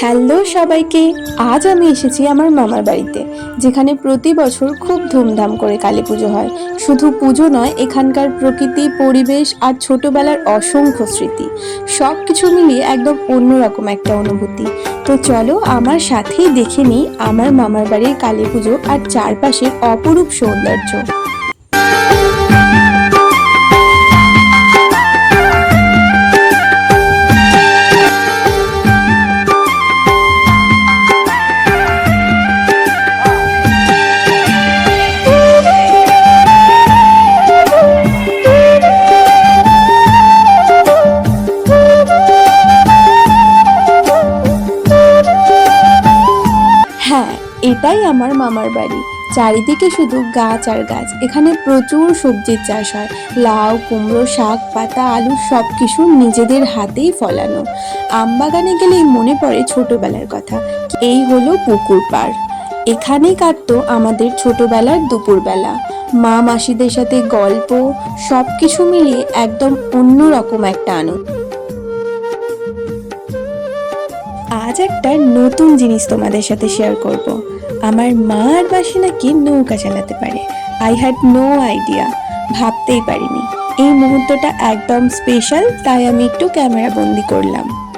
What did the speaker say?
Hello সবাইকে, আজ আমি এসেছি আমার মামার বাড়িতে, যেখানে প্রতি বছর খুব ধুমধাম করে কালী পুজো হয়। শুধু পুজো নয়, এখানকার প্রকৃতি, পরিবেশ আর ছোটবেলার অসংখ্য স্মৃতি সব কিছু মিলিয়ে একদম অন্যরকম একটা অনুভূতি। তো চলো আমার সাথেই দেখে নিই আমার মামার বাড়ির কালী পুজো আর চারপাশের অপরূপ সৌন্দর্য। এটাই আমার মামার বাড়ি। চারিদিকে শুধু গাছ আর গাছ। এখানে প্রচুর সবজির চাষ হয়। লাউ, কুমড়ো, শাক, পাতা, আলু সব কিছু নিজেদের হাতেই ফলানো। আমবাগানে গেলেই মনে পড়ে ছোটবেলার কথা। এই হলো পুকুর পাড়। এখানেই কাটতো আমাদের ছোটবেলার দুপুরবেলা। মা মাসিদের সাথে গল্প সব কিছু মিলিয়ে একদম অন্যরকম একটা আনন্দ। আজ একটা নতুন জিনিস তোমাদের সাথে শেয়ার করব। আমার মা আর বাসি নাকি নৌকা চালাতে পারে। আই হ্যাড নো আইডিয়া ভাবতেই পারিনি। এই মুহূর্তটা একদম স্পেশাল তাই আমি একটু ক্যামেরা বন্দি করলাম।